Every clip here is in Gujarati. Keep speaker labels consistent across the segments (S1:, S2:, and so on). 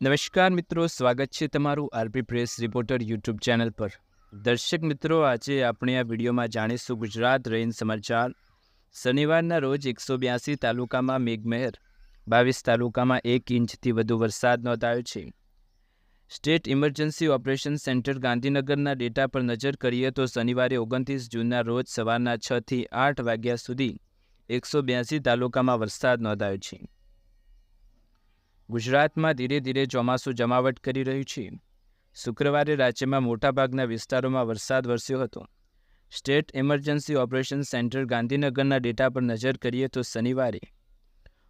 S1: નમસ્કાર મિત્રો, સ્વાગત છે તમારું RB press reporter YouTube channel પર. દર્શક મિત્રો, આજે આપણે આ વિડીયોમાં જાણીશું ગુજરાત રેન સમાચાર. શનિવારના રોજ એકસો બ્યાસી તાલુકામાં મેઘમહેર, બાવીસ તાલુકામાં એક ઇંચથી વધુ વરસાદ નોંધાયો છે. સ્ટેટ ઇમરજન્સી ઓપરેશન સેન્ટર ગાંધીનગરના ડેટા પર નજર કરીએ તો શનિવારે ઓગણત્રીસ જૂનના રોજ સવારના છથી આઠ વાગ્યા સુધી એકસો બ્યાસી તાલુકામાં વરસાદ નોંધાયો છે. ગુજરાતમાં ધીરે ધીરે ચોમાસું જમાવટ કરી રહ્યું છે. શુક્રવારે રાજ્યમાં મોટાભાગના વિસ્તારોમાં વરસાદ વરસ્યો હતો. સ્ટેટ ઇમરજન્સી ઓપરેશન સેન્ટર ગાંધીનગરના ડેટા પર નજર કરીએ તો શનિવારે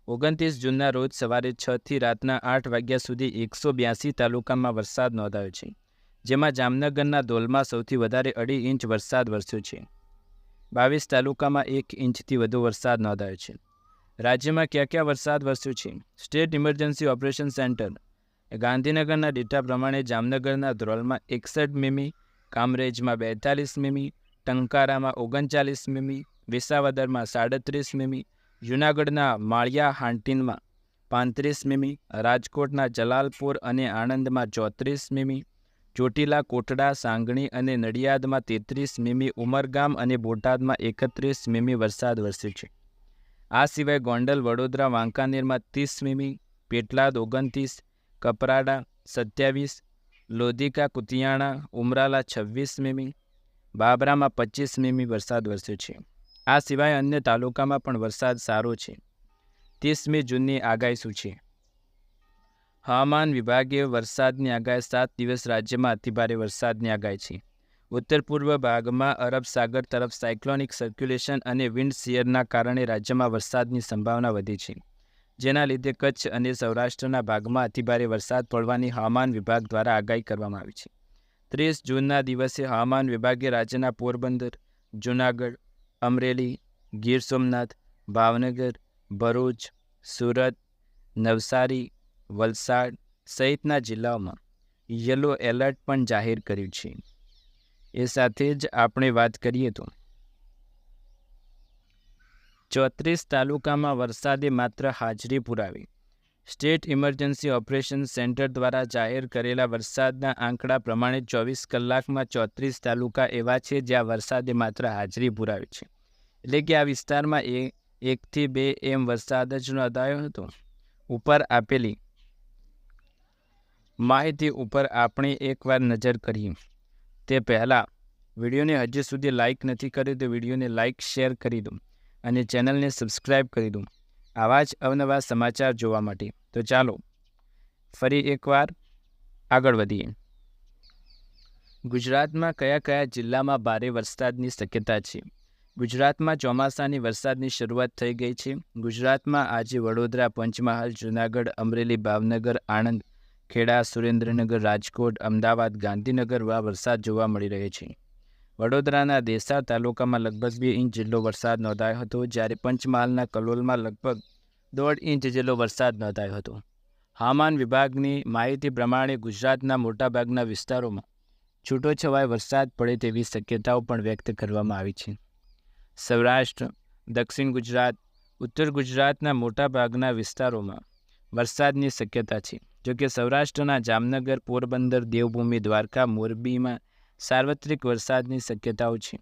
S1: ઓગણત્રીસ જૂનના રોજ સવારે છથી રાતના આઠ વાગ્યા સુધી એકસો બ્યાસી તાલુકામાં વરસાદ નોંધાયો છે, જેમાં જામનગરના ધોલમાં સૌથી વધારે અઢી ઇંચ વરસાદ વરસ્યો છે. બાવીસ તાલુકામાં એક ઇંચથી વધુ વરસાદ નોંધાયો છે. રાજ્યમાં ક્યાં ક્યાં વરસાદ વરસ્યો છે? સ્ટેટ ઇમરજન્સી ઓપરેશન સેન્ટર ગાંધીનગરના ડેટા પ્રમાણે જામનગરના ધ્રોલમાં એકસઠ મીમી, કામરેજમાં બેતાલીસ મીમી, ટંકારામાં ઓગણચાલીસ મીમી, વિસાવદરમાં સાડત્રીસ મીમી, જૂનાગઢના માળિયા હાંટીનમાં પાંત્રીસ મીમી, રાજકોટના જલાલપુર અને આણંદમાં ચોત્રીસ મીમી, ચોટીલા, કોટડા, સાંગણી અને નડિયાદમાં તેત્રીસ મીમી, ઉમરગામ અને બોટાદમાં એકત્રીસ મીમી વરસાદ વરસ્યો છે. આ સિવાય ગોંડલ, વડોદરા, વાંકાનેરમાં ત્રીસ મીમી, પેટલાદ ઓગણત્રીસ, કપરાડા સત્યાવીસ, લોધિકા, કુતિયાણા, ઉમરાલા છવ્વીસ મીમી, બાબરામાં પચીસ મીમી વરસાદ વરસ્યો છે. આ સિવાય અન્ય તાલુકામાં પણ વરસાદ સારો છે. ત્રીસમી જૂનની આગાહી શું છે? હવામાન વિભાગે વરસાદની આગાહી સાત દિવસ રાજ્યમાં અતિભારે વરસાદની આગાહી છે. ઉત્તર પૂર્વ ભાગમાં અરબ સાગર તરફ સાયક્લોનિક સર્ક્યુલેશન અને વિન્ડ શિયરના કારણે રાજ્યમાં વરસાદની સંભાવના વધી છે. જેના લીધે કચ્છ અને સૌરાષ્ટ્રના ભાગમાં અતિભારે વરસાદ પડવાની હવામાન વિભાગ દ્વારા આગાહી કરવામાં આવી છે. ત્રીસ જૂનના દિવસે હવામાન વિભાગે રાજ્યના પોરબંદર, જૂનાગઢ, અમરેલી, ગીર સોમનાથ, ભાવનગર, ભરૂચ, સુરત, નવસારી, વલસાડ સહિતના જિલ્લાઓમાં યલો એલર્ટ પણ જાહેર કર્યું છે. એ સાથે જ આપણે વાત કરીએ તો. ચોત્રીસ તાલુકામાં વરસાદે માત્ર હાજરી પુરાવી. સ્ટેટ ઇમરજન્સી ઓપરેશન સેન્ટર દ્વારા જાહેર કરેલા વરસાદના આંકડા પ્રમાણે ચોવીસ કલાકમાં ચોત્રીસ તાલુકા એવા છે જ્યાં વરસાદે માત્ર હાજરી પુરાવી છે. એટલે કે આ વિસ્તારમાં એ, એકથી બે એમ વરસાદ જ નોંધાયો હતો. ઉપર આપેલી માહિતી ઉપર આપણે એકવાર નજર કરીએ. તે પહેલાં વિડીયોને હજી સુધી લાઇક નથી કર્યું તો વિડીયોને લાઇક શેર કરી દો અને ચેનલને સબસ્ક્રાઈબ કરી દો. આવા જ અવનવા સમાચાર જોવા માટે. તો ચાલો ફરી એકવાર આગળ વધીએ. ગુજરાતમાં કયા કયા જિલ્લામાં ભારે વરસાદની શક્યતા છે? ગુજરાતમાં ચોમાસાની વરસાદની શરૂઆત થઈ ગઈ છે. ગુજરાતમાં આજે વડોદરા, પંચમહાલ, જૂનાગઢ, અમરેલી, ભાવનગર, આણંદ ખેડા, સુરેન્દ્રનગર, રાજકોટ, અમદાવાદ ગાંધીનગરમાં વરસાદ જોવા મળી રહ્યો છે. વડોદરાના દેસાર તાલુકામાં લગભગ બે ઇંચ જેટલો વરસાદ નોંધાયો હતો, જ્યારે પંચમહાલના કલોલમાં લગભગ દોઢ ઇંચ જેટલો વરસાદ નોંધાયો હતો. હવામાન વિભાગની માહિતી પ્રમાણે ગુજરાતના મોટાભાગના વિસ્તારોમાં છૂટોછવાય વરસાદ પડે તેવી શક્યતાઓ પણ વ્યક્ત કરવામાં આવી છે. સૌરાષ્ટ્ર, દક્ષિણ ગુજરાત, ઉત્તર ગુજરાતના મોટાભાગના વિસ્તારોમાં વરસાદની શક્યતા છે. જોકે સૌરાષ્ટ્રના જામનગર, પોરબંદર, દેવભૂમિ, દ્વારકા, મોરબીમાં સાર્વત્રિક વરસાદની શક્યતાઓ છે.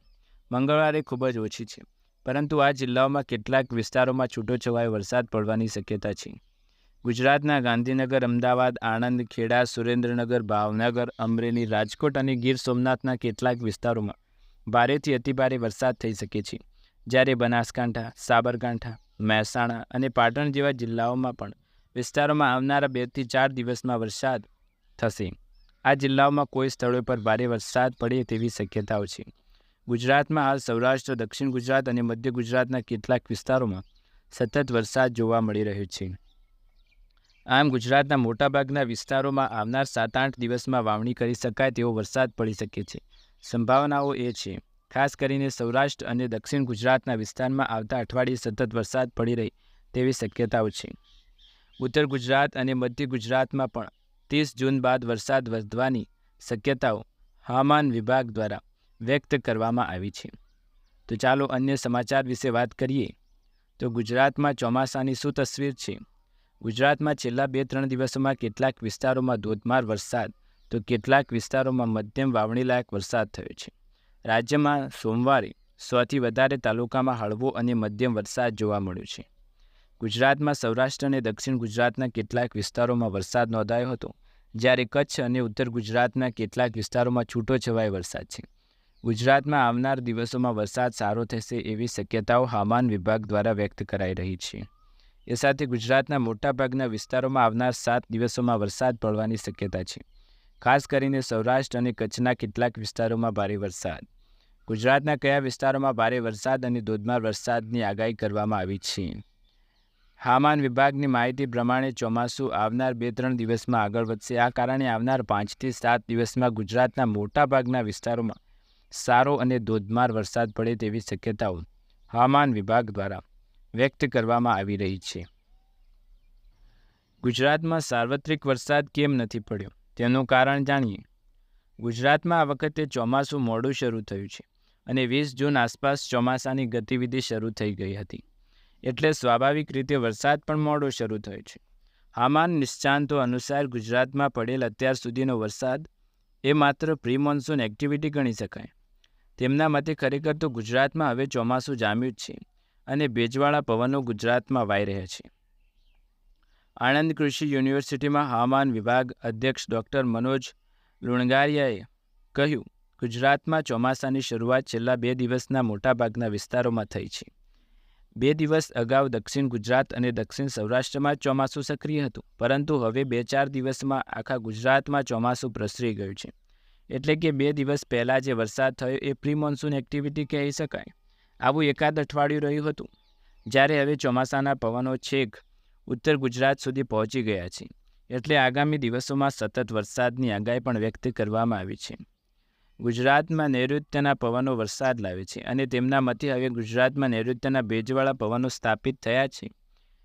S1: મંગળવારે ખૂબ જ ઓછી છે. પરંતુ આ જિલ્લાઓમાં કેટલાક વિસ્તારોમાં છૂટોછવાયો વરસાદ પડવાની શક્યતા છે. ગુજરાતના ગાંધીનગર, અમદાવાદ આણંદ ખેડા સુરેન્દ્રનગર, ભાવનગર, અમરેલી, રાજકોટ અને ગીર સોમનાથના કેટલાક વિસ્તારોમાં ભારેથી અતિભારે વરસાદ થઈ શકે છે. જ્યારે બનાસકાંઠા, સાબરકાંઠા, મહેસાણા અને પાટણ જેવા જિલ્લાઓમાં પણ વિસ્તારોમાં આવનારા બેથી ચાર દિવસમાં વરસાદ થશે. આ જિલ્લાઓમાં કોઈ સ્થળો પર ભારે વરસાદ પડે તેવી શક્યતાઓ છે. ગુજરાતમાં હાલ સૌરાષ્ટ્ર, દક્ષિણ ગુજરાત અને મધ્ય ગુજરાતના કેટલાક વિસ્તારોમાં સતત વરસાદ જોવા મળી રહ્યો છે. આમ ગુજરાતના મોટાભાગના વિસ્તારોમાં આવનાર સાત આઠ દિવસમાં વાવણી કરી શકાય તેવો વરસાદ પડી શકે છે. સંભાવનાઓ એ છે, ખાસ કરીને સૌરાષ્ટ્ર અને દક્ષિણ ગુજરાતના વિસ્તારમાં આવતા અઠવાડિયે સતત વરસાદ પડી રહે તેવી શક્યતાઓ છે. ઉત્તર ગુજરાત અને મધ્ય ગુજરાતમાં પણ ત્રીસ જૂન બાદ વરસાદ વધવાની શક્યતાઓ હવામાન વિભાગ દ્વારા વ્યક્ત કરવામાં આવી છે. તો ચાલો અન્ય સમાચાર વિશે વાત કરીએ. તો ગુજરાતમાં ચોમાસાની શું તસવીર છે? ગુજરાતમાં છેલ્લા બે ત્રણ દિવસોમાં કેટલાક વિસ્તારોમાં ધોધમાર વરસાદ, તો કેટલાક વિસ્તારોમાં મધ્યમ વાવણીલાયક વરસાદ થયો છે. રાજ્યમાં સોમવારે સોથી વધારે તાલુકામાં હળવો અને મધ્યમ વરસાદ જોવા મળ્યો છે. ગુજરાતમાં સૌરાષ્ટ્ર અને દક્ષિણ ગુજરાતના કેટલાક વિસ્તારોમાં વરસાદ નોંધાયો હતો. જ્યારે કચ્છ અને ઉત્તર ગુજરાતના કેટલાક વિસ્તારોમાં છૂટો છવાય વરસાદ છે. ગુજરાતમાં આવનાર દિવસોમાં વરસાદ સારો થશે એવી શક્યતાઓ હવામાન વિભાગ દ્વારા વ્યક્ત કરાઈ રહી છે. એ સાથે ગુજરાતના મોટાભાગના વિસ્તારોમાં આવનાર સાત દિવસોમાં વરસાદ પડવાની શક્યતા છે. ખાસ કરીને સૌરાષ્ટ્ર અને કચ્છના કેટલાક વિસ્તારોમાં ભારે વરસાદ. ગુજરાતના કયા વિસ્તારોમાં ભારે વરસાદ અને ધોધમાર વરસાદની આગાહી કરવામાં આવી છે? હવામાન વિભાગની માહિતી પ્રમાણે ચોમાસું આવનાર બે ત્રણ દિવસમાં આગળ વધશે. આ કારણે આવનાર પાંચથી સાત દિવસમાં ગુજરાતના મોટાભાગના વિસ્તારોમાં સારો અને ધોધમાર વરસાદ પડે તેવી શક્યતાઓ હવામાન વિભાગ દ્વારા વ્યક્ત કરવામાં આવી રહી છે. ગુજરાતમાં સાર્વત્રિક વરસાદ કેમ નથી પડ્યો? તેનું કારણ જાણીએ. ગુજરાતમાં આ વખતે ચોમાસું મોડું શરૂ થયું છે અને વીસ જૂન આસપાસ ચોમાસાની ગતિવિધિ શરૂ થઈ ગઈ હતી. એટલે સ્વાભાવિક રીતે વરસાદ પણ મોડો શરૂ થયો છે. હવામાન નિષ્ણાંતો અનુસાર ગુજરાતમાં પડેલ અત્યાર સુધીનો વરસાદ એ માત્ર પ્રી મોન્સૂન એક્ટિવિટી ગણી શકાય. તેમના મતે ખરેખર તો ગુજરાતમાં હવે ચોમાસું જામ્યું જ છે અને ભેજવાળા પવનો ગુજરાતમાં વાઈ રહ્યા છે. આણંદ કૃષિ યુનિવર્સિટીમાં હવામાન વિભાગ અધ્યક્ષ ડૉક્ટર મનોજ લુણગારિયાએ કહ્યું, ગુજરાતમાં ચોમાસાની શરૂઆત છેલ્લા બે દિવસના મોટાભાગના વિસ્તારોમાં થઈ છે. બે દિવસ અગાઉ દક્ષિણ ગુજરાત અને દક્ષિણ સૌરાષ્ટ્રમાં ચોમાસું સક્રિય હતું, પરંતુ હવે બે ચાર દિવસમાં આખા ગુજરાતમાં ચોમાસું પ્રસરી ગયું છે. એટલે કે બે દિવસ પહેલાં જે વરસાદ થયો એ પ્રી મોન્સૂન એક્ટિવિટી કહી શકાય. આવું એકાદ અઠવાડિયું રહ્યું હતું, જ્યારે હવે ચોમાસાના પવનો છેક ઉત્તર ગુજરાત સુધી પહોંચી ગયા છે. એટલે આગામી દિવસોમાં સતત વરસાદની આગાહી પણ વ્યક્ત કરવામાં આવી છે. ગુજરાતમાં નૈઋત્યના પવનો વરસાદ લાવે છે અને તેમના મતે હવે ગુજરાતમાં નૈઋત્યના ભેજવાળા પવનો સ્થાપિત થયા છે.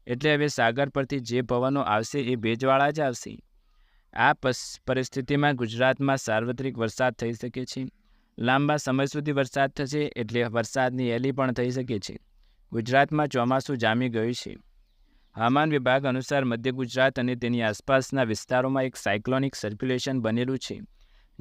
S1: એટલે હવે સાગર પરથી જે પવનો આવશે એ ભેજવાળા જ આવશે. આ પરિસ્થિતિમાં ગુજરાતમાં સાર્વત્રિક વરસાદ થઈ શકે છે. લાંબા સમય સુધી વરસાદ થશે એટલે વરસાદની એલી પણ થઈ શકે છે. ગુજરાતમાં ચોમાસું જામી ગયું છે. હવામાન વિભાગ અનુસાર મધ્ય ગુજરાત અને તેની આસપાસના વિસ્તારોમાં એક સાયક્લોનિક સર્ક્યુલેશન બનેલું છે.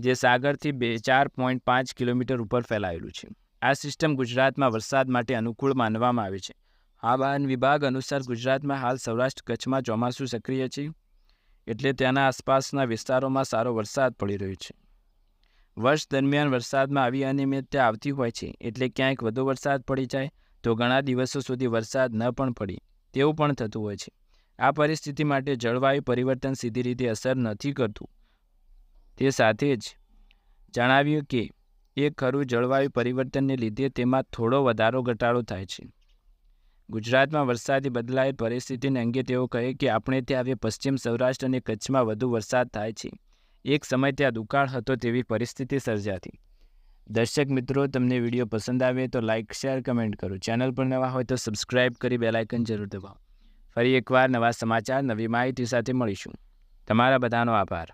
S1: જે સાગરથી બે ચાર પોઈન્ટ પાંચ કિલોમીટર ઉપર ફેલાયેલું છે. આ સિસ્ટમ ગુજરાતમાં વરસાદ માટે અનુકૂળ માનવામાં આવે છે. હવામાન વિભાગ અનુસાર ગુજરાતમાં હાલ સૌરાષ્ટ્ર કચ્છમાં ચોમાસું સક્રિય છે, એટલે ત્યાંના આસપાસના વિસ્તારોમાં સારો વરસાદ પડી રહ્યો છે. વર્ષ દરમિયાન વરસાદમાં આવી અનિયમિતતા આવતી હોય છે, એટલે ક્યાંક વધુ વરસાદ પડી જાય, તો ઘણા દિવસો સુધી વરસાદ ન પણ પડી, તેવું પણ થતું હોય છે. આ પરિસ્થિતિ માટે જળવાયુ પરિવર્તન સીધી રીતે અસર નથી કરતું. તે સાથે જ જણાવ્યું કે, એ ખરું જળવાયુ પરિવર્તનને લીધે તેમાં થોડો વધારો ઘટાડો થાય છે. ગુજરાતમાં વરસાદી બદલાયેલ પરિસ્થિતિને અંગે તેઓ કહે કે, આપણે ત્યાં હવે પશ્ચિમ સૌરાષ્ટ્ર અને કચ્છમાં વધુ વરસાદ થાય છે. એક સમય ત્યાં દુકાળ હતો તેવી પરિસ્થિતિ સર્જાતી. દર્શક મિત્રો, તમને વીડિયો પસંદ આવે તો લાઇક શેર, કમેન્ટ કરો. ચેનલ પર નવા હોય તો સબસ્ક્રાઇબ કરી બેલાઇકન જરૂર દબાવો. ફરી એકવાર નવા સમાચાર, નવી માહિતી સાથે મળીશું. તમારા બધાનો આભાર.